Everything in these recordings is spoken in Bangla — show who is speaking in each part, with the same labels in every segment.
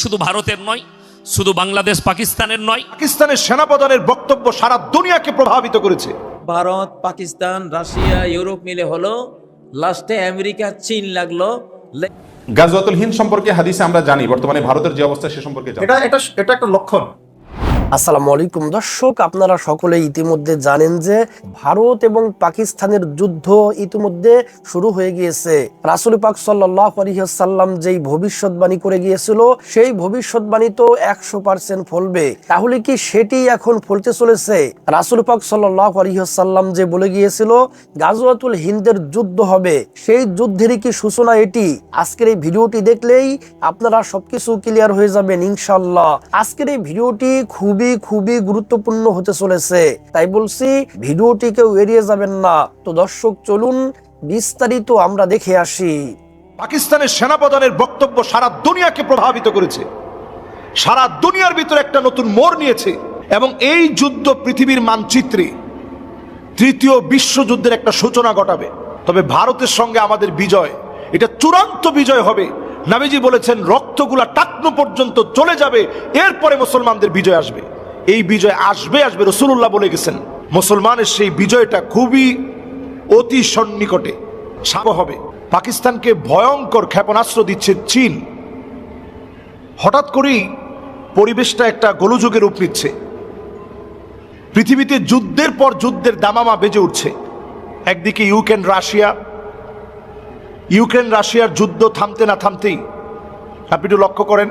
Speaker 1: শুধু ভারতের নয় শুধু বাংলাদেশ পাকিস্তানের নয়।
Speaker 2: পাকিস্তানের সেনাপ্রধানের বক্তব্য সারা দুনিয়াকে প্রভাবিত করেছে।
Speaker 3: ভারত পাকিস্তান রাশিয়া ইউরোপ মিলে হলো লাস্টে আমেরিকা চীন লাগল।
Speaker 4: গাজওয়াতুল হিন্দ সম্পর্কে হাদিসে আমরা জানি বর্তমানে ভারতের যে অবস্থা সে সম্পর্কে জানি।
Speaker 2: এটা এটা এটা একটা লক্ষণ।
Speaker 5: আসসালামু আলাইকুম। দর্শক, আপনারা সকলে ইতিমধ্যে জানেন যে ভারত এবং পাকিস্তানের যুদ্ধ ইতিমধ্যে শুরু হয়ে গিয়েছে। রাসুল পাক সাল্লাহ আলহিহাল্লাম যেই ভবিষ্যৎবাণী করে গিয়েছিল, সেই ভবিষ্যৎবাণী তো একশো পার্সেন্ট ফলবে। তাহলে কি সেটি এখন ফলতে চলেছে? রাসুল পাক সাল্লাহ আলহিহাল্লাম যে বলে গিয়েছিল, গাজওয়াতুল হিন্দের যুদ্ধ হবে। সেই যুদ্ধেরই কি সূচনা এটি? আজকের এই ভিডিওটি দেখলেই আপনারা সবকিছু ক্লিয়ার হয়ে যাবেন ইনশাল্লাহ আজকের এই ভিডিওটি খুবই খুবই খুবই গুরুত্বপূর্ণ হতে চলেছে। তাই বলছি, ভিডিওটি কেউ এড়িয়ে যাবেন না। তো দর্শক, চলুন বিস্তারিত আমরা দেখে আসি।
Speaker 2: পাকিস্তানের সেনাপ্রধানের বক্তব্য সারা দুনিয়াকে প্রভাবিত করেছে। সারা দুনিয়ার ভিতরে একটা নতুন মোড় নিয়েছে এবং এই যুদ্ধ পৃথিবীর মানচিত্রে তৃতীয় বিশ্বযুদ্ধের একটা সূচনা ঘটাবে। তবে ভারতের সঙ্গে আমাদের বিজয়, এটা চূড়ান্ত বিজয় হবে। নাবিজি বলেছেন, রক্তগুলা টাকনো পর্যন্ত চলে যাবে, এরপরে মুসলমানদের বিজয় আসবে। এই বিজয় আসবে আসবে রসুল্লাহ বলে গেছেন। মুসলমানের সেই বিজয়টা খুবই অতি সন্নিকটে সাব হবে। পাকিস্তানকে ভয়ঙ্কর ক্ষেপণাস্ত্র দিচ্ছে চীন। হঠাৎ করেই পরিবেশটা একটা গোলযোগের রূপ নিচ্ছে। পৃথিবীতে যুদ্ধের পর যুদ্ধের দামামা বেজে উঠছে। একদিকে ইউক্রেন, রাশিয়া। ইউক্রেন, রাশিয়ার যুদ্ধ থামতে না থামতেই, আপনি একটু লক্ষ্য করেন,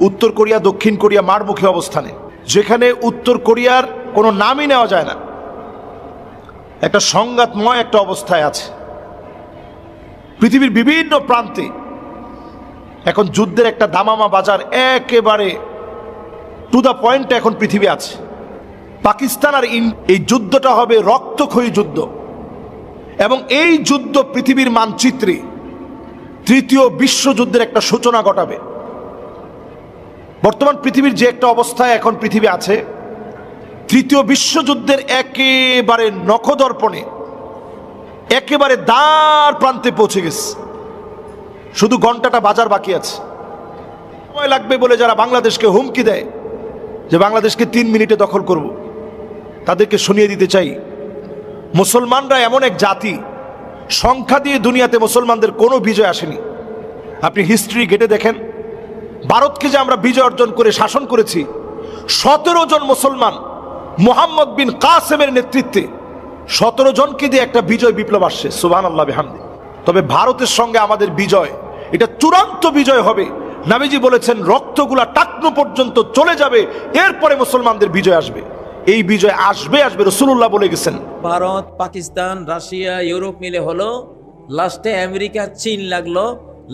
Speaker 2: উত্তর কোরিয়া, দক্ষিণ কোরিয়া মারমুখী অবস্থানে। যেখানে উত্তর কোরিয়ার কোনো নামই নেওয়া যায় না। একটা সংঘাতময় একটা অবস্থায় আছে। পৃথিবীর বিভিন্ন প্রান্তে এখন যুদ্ধের একটা দামামা বাজার একেবারে টু দ্য পয়েন্টে এখন পৃথিবী আছে। পাকিস্তান আর ইন এই যুদ্ধটা হবে রক্তক্ষয়ী যুদ্ধ। এবং এই যুদ্ধ পৃথিবীর মানচিত্রে তৃতীয় বিশ্বযুদ্ধের একটা সূচনা ঘটাবে। বর্তমান পৃথিবীর যে একটা অবস্থায় এখন পৃথিবী আছে, তৃতীয় বিশ্বযুদ্ধের একেবারে নখদর্পণে একেবারে দ্বার প্রান্তে পৌঁছে গেছে। শুধু ঘন্টাটা বাজার বাকি আছে। সময় লাগবে বলে যারা বাংলাদেশকে হুমকি দেয়, যে বাংলাদেশকে তিন মিনিটে দখল করব, তাদেরকে শুনিয়ে দিতে চাই। মুসলমানরা এমন এক জাতি, সংখ্যা দিয়ে দুনিয়াতে মুসলমানদের কোনো বিজয় আসেনি। আপনি হিস্ট্রি ঘেটে দেখেন ভারতকে যে আমরা বিজয় অর্জন করে শাসন করেছি, সতেরো জন মুসলমান মোহাম্মদ বিন কাসেমের নেতৃত্বে সতেরো জনকে দিয়ে একটা বিজয় বিপ্লব আসছে সুবান আল্লাহ বেহামদি। তবে ভারতের সঙ্গে আমাদের বিজয়, এটা চূড়ান্ত বিজয় হবে। নাবিজি বলেছেন, রক্তগুলা টাকনো পর্যন্ত চলে যাবে, এরপরে মুসলমানদের বিজয় আসবে। এই বিজয় আসবে আসবে রসুল্লাহ বলে গেছেন।
Speaker 3: ভারত, পাকিস্তান, রাশিয়া, ইউরোপ মিলে হলো, লাস্টে আমেরিকা, চীন লাগল,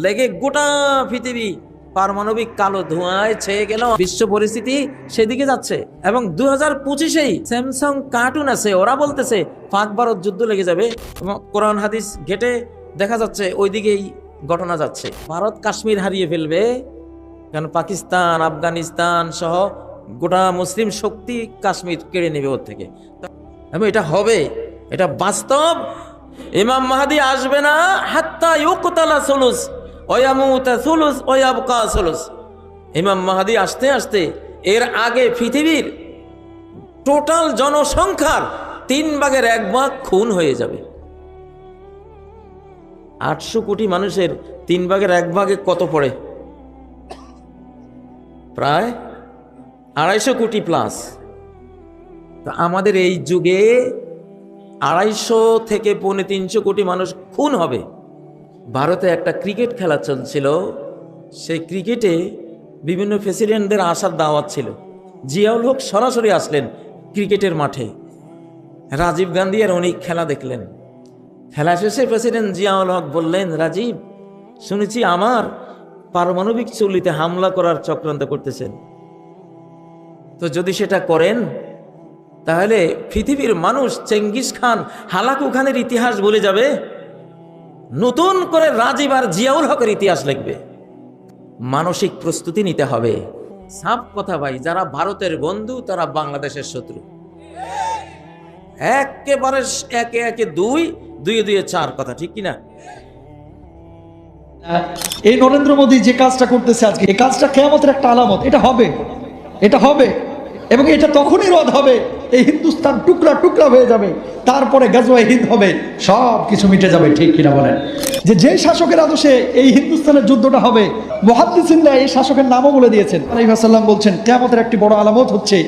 Speaker 3: লেগে গোটা পৃথিবী পারমাণবিক কালো ধোঁয়ায় ছেয়ে গেল। বিশ্ব পরিস্থিতি সেদিকে যাচ্ছে। এবং দু হাজার পঁচিশেই স্যামসাং কার্টুন আছে, ওরা বলতেছে পাক ভারত যুদ্ধ লেগে যাবে। এবং কোরআন হাদিস ঘেটে দেখা যাচ্ছে ওইদিকেই ঘটনা যাচ্ছে। ভারত কাশ্মীর হারিয়ে ফেলবে, কারণ পাকিস্তান, আফগানিস্তান সহ গোটা মুসলিম শক্তি কাশ্মীর কেড়ে নেবে ওর থেকে। এবং এটা হবে, এটা বাস্তব। ইমাম মাহাদি আসবে না, হাত্তা ইউকতালা সুলুস। সুলুস ইমাম মাহাদি আসতে আসতে এর আগে পৃথিবীর টোটাল জনসংখ্যার তিন ভাগের এক ভাগ খুন হয়ে যাবে। আটশো কোটি মানুষের তিন ভাগের এক ভাগে কত পড়ে? প্রায় আড়াইশো কোটি প্লাস তো আমাদের এই যুগে আড়াইশো থেকে পৌনে তিনশো কোটি মানুষ খুন হবে। ভারতে একটা ক্রিকেট খেলা চলছিল। সেই ক্রিকেটে বিভিন্ন প্রেসিডেন্টদের আসার দাওয়াত ছিল। জিয়াউল হক সরাসরি আসলেন ক্রিকেটের মাঠে। রাজীব গান্ধী আর উনি খেলা দেখলেন। খেলা শেষে প্রেসিডেন্ট জিয়াউল হক বললেন, রাজীব, শুনেছি আমার পারমাণবিক চুল্লিতে হামলা করার চক্রান্ত করতেছেন। তো যদি সেটা করেন, তাহলে পৃথিবীর মানুষ চেঙ্গিস খান হালাকু খানের ইতিহাস বলে যাবে। নতুন করে রাজীব আর জিয়াউল হকের ইতিহাস লিখবে। মানসিক প্রস্তুতি নিতে হবে। সাপ কথা ভাই, যারা ভারতের বন্ধু, তারা বাংলাদেশের শত্রু। একেবারে একে একে দুই দুই দুই চার কথা, ঠিক কিনা?
Speaker 6: এই নরেন্দ্র মোদী যে কাজটা করতেছে আজকে, এই কাজটা কেয়ামতের একটা আলামত, এটা হবে এটা হবে, এবং এটা তখনই রদ হবে। এই হিন্দুস্তান টুকরা টুকরা হয়ে যাবে, তারপরে গাজওয়া হিন্দ হবে, সব কিছু মিটে যাবে, ঠিক কিনা বলেন? যে যে শাসকের আদর্শে এই হিন্দুস্তানের যুদ্ধটা হবে মহাদ্দিসিল্লা এই শাসকের নামও বলে দিয়েছেন। আলাইহাসাল্লাম বলছেন, কেয়ামতের একটি বড় আলামত হচ্ছে,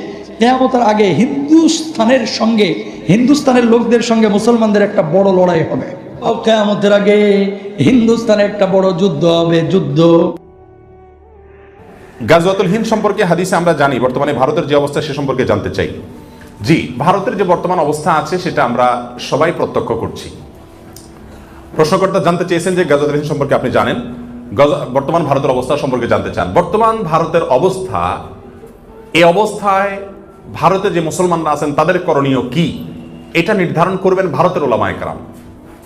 Speaker 6: কেয়ামতের আগে হিন্দুস্তানের সঙ্গে, হিন্দুস্তানের লোকদের সঙ্গে মুসলমানদের একটা বড় লড়াই হবে। কেয়ামতের আগে হিন্দুস্তানে একটা বড় যুদ্ধ হবে, যুদ্ধ।
Speaker 4: গাজওয়াতুল হিন্দ সম্পর্কে হাদিসে আমরা জানি, বর্তমানে ভারতের যে অবস্থা সে সম্পর্কে জানতে চাই। জি, ভারতের যে বর্তমান অবস্থা আছে সেটা আমরা সবাই প্রত্যক্ষ করছি। প্রশ্নকর্তা জানতে চেয়েছেন যে গাজওয়াতুল হিন্দ সম্পর্কে আপনি জানেন। বর্তমান ভারতের অবস্থা সম্পর্কে জানতে চান। বর্তমান ভারতের অবস্থা, এ অবস্থায় ভারতে যে মুসলমানরা আছেন, তাদের করণীয় কি? এটা নির্ধারণ করবেন ভারতের ওলামায়করাম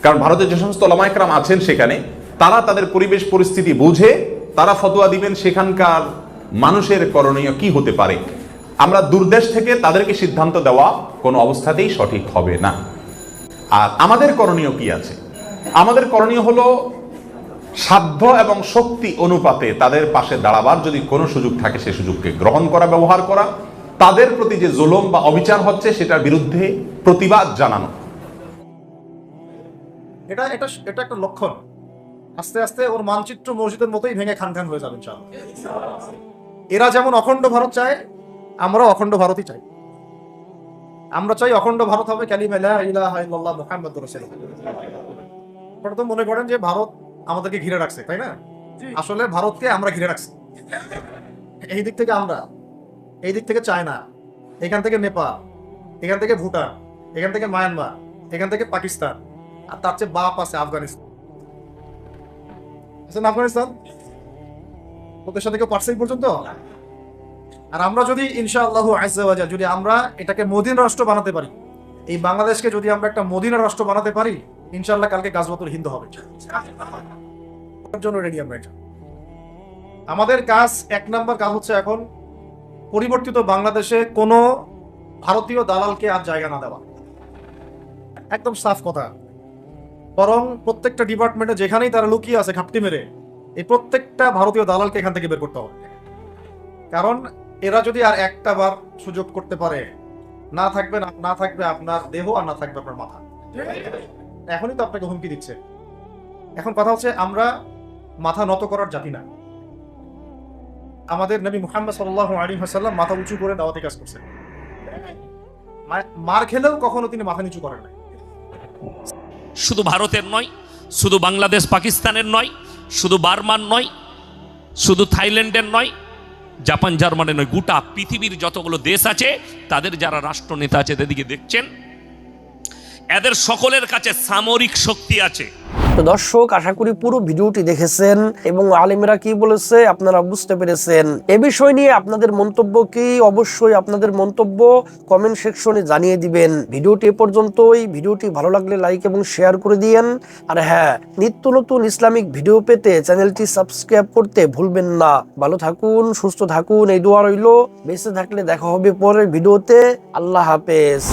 Speaker 4: কারণ ভারতের যে সমস্ত ওলামায়করাম আছেন সেখানে, তারা তাদের পরিবেশ পরিস্থিতি বুঝে, তারা ফতোয়া দিবেন সেখানকার মানুষের করণীয় কি হতে পারে। আমরা দূরদেশ থেকে তাদেরকে সিদ্ধান্ত দেওয়া কোনো অবস্থাতেই সঠিক হবে না। আর আমাদের করণীয় কি আছে? আমাদের করণীয় হলো সাধ্য এবং শক্তি অনুপাতে তাদের পাশে দাঁড়াবার যদি কোনো সুযোগ থাকে সেই সুযোগকে গ্রহণ করা, ব্যবহার করা। তাদের প্রতি যে জুলুম বা অবিচার হচ্ছে, সেটার বিরুদ্ধে প্রতিবাদ জানানো।
Speaker 7: এটা এটা এটা একটা লক্ষণ। আস্তে আস্তে ওর মানচিত্র মসজিদের মতোই ভেঙে খান খান হয়ে যাবে এরা যেমন অখণ্ড ভারত চায় আমরাও অখণ্ড ভারতই চাই। আমরা চাই অখণ্ড ভারত হবে মনে করেন যে ভারত আমাদেরকে ঘিরে রাখছে তাই না? আসলে ভারতকে আমরা ঘিরে রাখছি। এই দিক থেকে আমরা এই দিক থেকে চায়না এখান থেকে নেপাল এখান থেকে ভুটান এখান থেকে মায়ানমার এখান থেকে পাকিস্তান আর তার চেয়ে বাপ আছে আফগানিস্তান। আছেন আফগানিস্তান? ওদের সাথে কেউ পারছে পর্যন্ত? আর আমরা যদি, ইনশাআল্লাহ আইসাওয়াজা যদি আমরা এটাকে মদিন রাষ্ট্র বানাতে পারি, এই বাংলাদেশকে যদি আমরা একটা মদিনা রাষ্ট্র বানাতে পারি, ইনশাআল্লাহ কালকে গাছবাতুল হিন্দু হবে। জন্য রেডি আমাদের কাজ, এক নম্বর কাজ হচ্ছে এখন পরিবর্তিত বাংলাদেশে কোনো ভারতীয় দালালকে আর জায়গা না দেওয়া। একদম সাফ কথা। বরং প্রত্যেকটা ডিপার্টমেন্টে যেখানেই তারা লুকিয়ে আছে ঘাপটি মেরে, এই প্রত্যেকটা ভারতীয় দালালকে এখান থেকে বের করতে হবে। কারণ এরা যদি আর একটা বার সুযোগ করতে পারে, না থাকবে না না থাকবে আপনার দেহ আর না থাকবে আপনার মাথা। এখনই তো আপনাকে হুমকি দিচ্ছে। এখন কথা হচ্ছে, আমরা মাথা নত করার জাতি না। আমাদের নবী মুহাম্মদ সাল্লাহ আলী হাসাল্লাম মাথা উঁচু করে দাওয়াতি কাজ করছেন। মার খেলেও কখনো তিনি মাথা নিচু করেন না
Speaker 1: শুধু ভারতের নয়, শুধু বাংলাদেশ, পাকিস্তানের নয়, শুধু বার্মার নয়, শুধু থাইল্যান্ডের নয় জাপান, জার্মানি নয়, গোটা পৃথিবীর যতগুলো দেশ আছে, তাদের যারা রাষ্ট্রনেতা আছে, তাদেরকে দেখছেন। এদের সকলের কাছে সামরিক শক্তি আছে।
Speaker 5: তো দর্শক, আশা করি পুরো ভিডিওটি দেখেছেন এবং আলিমেরা কি বলেছে আপনারা বুঝতে পেরেছেন। এ বিষয় নিয়ে আপনাদের মন্তব্য কি? অবশ্যই আপনাদের মন্তব্য কমেন্ট সেকশনে জানিয়ে দিবেন। ভিডিওটি এ পর্যন্তই। ভিডিওটি ভালো লাগলে লাইক এবং শেয়ার করে দিয়েন। আর হ্যাঁ নিত্য নতুন ইসলামিক ভিডিও পেতে চ্যানেলটি সাবস্ক্রাইব করতে ভুলবেন না। ভালো থাকুন, সুস্থ থাকুন, এই দোয়া রইল। বেঁচে থাকলে দেখা হবে পরের ভিডিওতে। আল্লাহ হাফেজ।